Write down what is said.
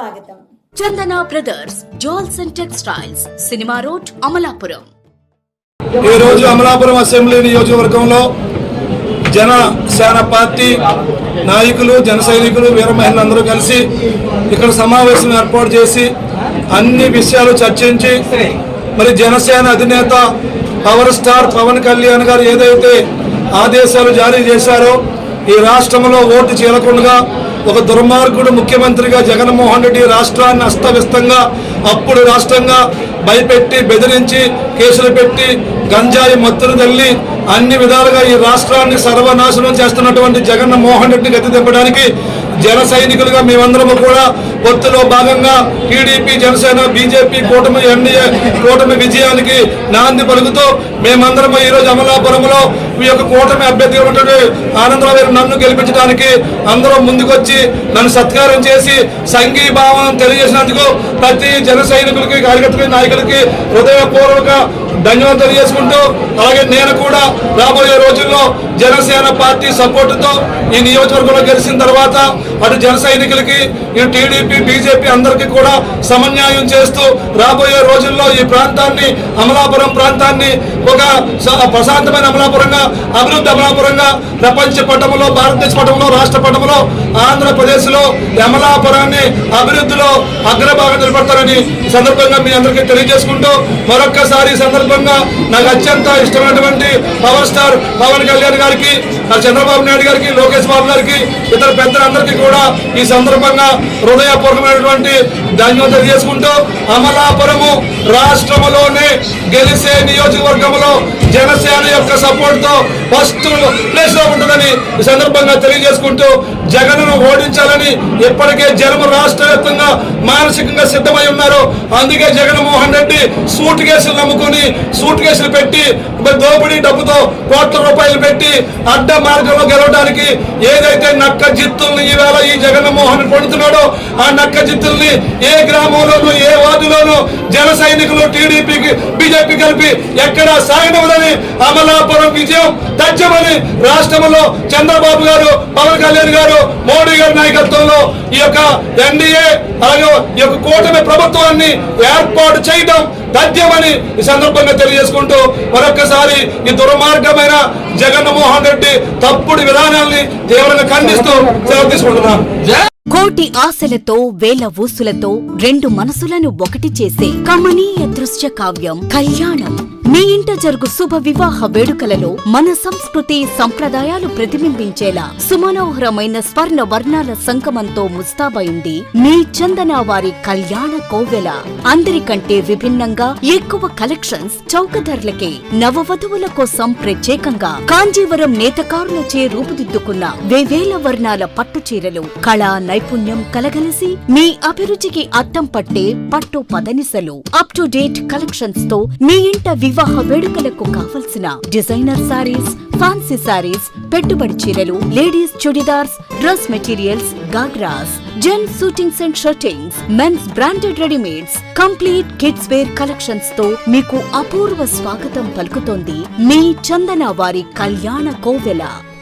స్వాగతం. Chandana brothers jewels and textiles cinema road Amalapuram. ఈ రోజు అమలాపురం అసెంబ్లీ నియోజకవర్గంలో జనసేన పార్టీ నాయకులు జన సైనికులు వీర మహిళలందరూ కలిసి ఇక్కడ సమావేశం ఏర్పాటు చేసి అన్ని విషయాలు చర్చించి మరి జనసేన అధినేత పవర్ స్టార్ పవన్ కళ్యాణ్ గారు ఏదైతే ఆదేశాలు జారీ చేశారో ఈ రాష్ట్రంలో ఓటు చీలకుండా ఒక దుర్మార్గుడు ముఖ్యమంత్రిగా జగన్మోహన్ రెడ్డి రాష్ట్రాన్ని అస్తవ్యస్తంగా అప్పుడు రాష్ట్రంగా భయపెట్టి బెదిరించి కేసులు పెట్టి గంజాయి మత్తులు తల్లి అన్ని విధాలుగా ఈ రాష్ట్రాన్ని సర్వనాశనం చేస్తున్నటువంటి జగన్మోహన్ రెడ్డిని గతి తెప్పడానికి జన సైనికులుగా మేమందరము కూడా పొత్తులో భాగంగా టీడీపీ జనసేన బీజేపీ కూటమి ఎన్డీఏ కూటమి విజయానికి నాంది పలుకుతూ మేమందరము ఈ రోజు అమలాపురంలో మీ యొక్క కూటమి అభ్యర్థిగా ఉన్నటువంటి ఆనందరావు నన్ను గెలిపించడానికి అందరూ ముందుకొచ్చి నన్ను సత్కారం చేసి సంఘీభావం తెలియజేసినందుకు ప్రతి జన సైనికులకి కార్యకర్తలకి నాయకులకి హృదయపూర్వక ధన్యవాదాలు తెలియజేసుకుంటూ అలాగే నేను కూడా రాబోయే రోజుల్లో జనసేన పార్టీ సపోర్టుతో ఈ నియోజకవర్గంలో గెలిచిన తర్వాత అటు జన సైనికులకి ఈ టీడీపీ బీజేపీ అందరికీ కూడా సమన్యాయం చేస్తూ రాబోయే రోజుల్లో ఈ ప్రాంతాన్ని అమలాపురం ప్రాంతాన్ని ఒక ప్రశాంతమైన అమలాపురంగా అభివృద్ధి అమలాపురంగా ప్రపంచ పటంలో భారతదేశ పటంలో రాష్ట్ర పటంలో ఆంధ్రప్రదేశ్లో అమలాపురాన్ని అభివృద్ధిలో అగ్రభాగం నిలబడతారని సందర్భంగా మీ అందరికీ తెలియజేసుకుంటూ మరొక్కసారి సందర్భంగా నాకు అత్యంత ఇష్టమైనటువంటి పవర్ స్టార్ పవన్ కళ్యాణ్ గారికి చంద్రబాబు నాయుడు గారికి లోకేష్ బాబు గారికి ఇతర పెద్దలందరికీ కూడా ఈ సందర్భంగా హృదయపూర్వకమైనటువంటి ధన్యవాదాలు తెలియజేసుకుంటూ అమలాపురము రాష్ట్రములోనే గెలిసే నియోజకవర్గంలో జనసేన యొక్క సపోర్ట్తో ఫస్ట్ ప్లేస్లో ఉంటుందని ఈ సందర్భంగా తెలియజేసుకుంటూ జగన్ను ఓడించాలని ఇప్పటికే జనం రాష్ట్ర వ్యాప్తంగా మానసికంగా సిద్ధమై ఉన్నారు. అందుకే జగన్మోహన్ రెడ్డి సూట్ కేసులు నమ్ముకుని సూట్ కేసులు పెట్టి దోపిడీ డబ్బుతో కోట్ల రూపాయలు పెట్టి అడ్డ మార్గంలో గెలవడానికి ఏదైతే నక్క జిత్తుల్ని ఈవేళ ఈ జగన్మోహన్ పొందుతున్నాడో ఆ నక్క జిత్తుల్ని ఏ గ్రామంలోనూ ఏ వార్డులోనూ జన సైనికులు టీడీపీకి బీజేపీ కలిపి ఎక్కడా సాగడం అమలాపురం విజయం తథ్యమని రాష్ట్రంలో చంద్రబాబు గారు పవన్ కళ్యాణ్ గారు మోడీ గారి నాయకత్వంలో ఈ యొక్క ఎన్డీఏ అలాగే ఈ యొక్క కూటమి ప్రభుత్వాన్ని ఏర్పాటు చేయడం తథ్యమని ఈ సందర్భంగా తెలియజేసుకుంటూ మరొకసారి ఈ దుర్మార్గమైన జగన్మోహన్ రెడ్డి తప్పుడు విధానాల్ని తీవ్రంగా ఖండిస్తూ సెలవు తీసుకుంటున్నాను. కోటి ఆశలతో వేల ఊసులతో రెండు మనసులను ఒకటి చేసే కమనీయ దృశ్య కావ్యం కళ్యాణం. మీ ఇంట జరుగు శుభ వివాహ వేడుకలలో మన సంస్కృతి సంప్రదాయాలు ప్రతిబింబించేలా సుమనోహరమైన స్వర్ణ వర్ణాల సంగమంతో ముస్తాబైంది మీ చందన వారి కళ్యాణ కోవెల అందరికంటే విభిన్నంగా ఎక్కువ కలెక్షన్స్ చౌక ధరలకే నవవధువుల కోసం ప్రత్యేకంగా కాంజీవరం నేతకారులచే రూపుదిద్దుకున్న వేవేల వర్ణాల పట్టు చీరలు కళా నైపుణ్యం కలగలిసి మీ అభిరుచికి అద్దం పట్టే పట్టు పదనిసలు. అప్ టు డేట్ కలెక్షన్స్తో మీ ఇంట వివాహ వేడుకలకు కావలసిన డిజైనర్ సారీస్ ఫ్యాన్సీ సారీస్ పెట్టుబడి చీరలు ladies chudidars dress materials ghagras gents suitings and shirtings mens branded readymades complete kids wear కలెక్షన్స్తో మీకు అపూర్వ స్వాగతం పలుకుతోంది మీ చందన వారి కళ్యాణ కోవెల.